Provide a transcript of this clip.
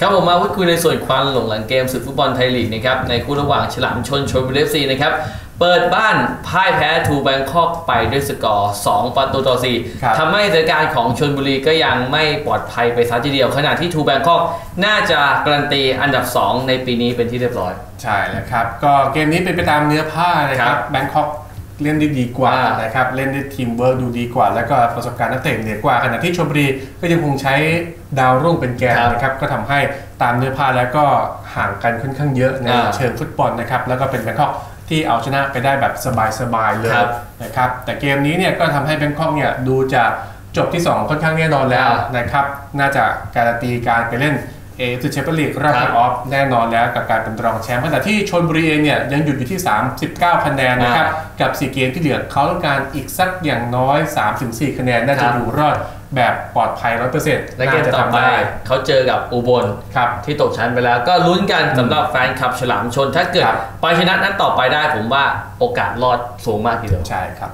ครับผมมาพูดคุยในส่วนความหลงหลังเกมศึกฟุตบอลไทยลีกนะครับในคู่ระหว่างฉลามชนชนบุรีเอฟซีนะครับเปิดบ้านพ่ายแพ้ทูแบงคอกไปด้วยสกอร์ 2 ประตูต่อครับ4ทำให้สถานการณ์ของชนบุรีก็ยังไม่ปลอดภัยไปซะทีเดียว ขณะที่ทูแบงคอกน่าจะการันตีอันดับ 2 ในปีนี้เป็นที่เรียบร้อย ใช่แล้วครับ ก็เกมนี้เป็นไปตามเนื้อผ้านะคครัรับบแบงคอก เล่นได้ดีกว่าอ่านนะครับเล่นได้ทีมเวิร์กดูดีกว่า แล้วก็ประสบการณ์นักเตะเหนือกว่าขณะที่ชลบุรีก็ยังคงใช้ดาวรุ่งเป็นแกนครับนะครับก็ทำให้ตามเนื้อผ้าแล้วก็ห่างกันค่อนข้างเยอะในอ่าเชิงฟุตบอลนะครับแล้วก็เป็นแบงคอกที่เอาชนะไปได้แบบสบายๆเลยครับนะครับแต่เกมนี้เนี่ยก็ทำให้แบงคอกเนี่ยดูจะจบที่ 2 ค่อนข้างแน่นอนแล้วอ่านะครับน่าจะการันตีการไปเล่น เอฟซีแชมเปี้ยนลีกรอบคเพรับลย์ออฟแน่นอนแล้วกับการเป็นรองแชมป์ขณะที่ชนบุรีเองเนี่ยยังหยุดอยู่ที่ 39 คะแนนนะครับกับ 4 เกมที่เหลือเขาต้องการอีกสักอย่างน้อย 3-4 คะแนนน่าจะครับอยู่รอดแบบปลอดภัย100%และเกมน่าจะต่อทำไปได้เขาเจอกับอุบลครับที่ตกชั้นไปแล้ว ก็ลุ้นกันสำหรับแฟนคลับฉลามชน ถ้าเกิดครับไปชนะนั้นต่อไปได้ผมว่าโอกาสรอดสูงมากทีเดียวใช่ครับ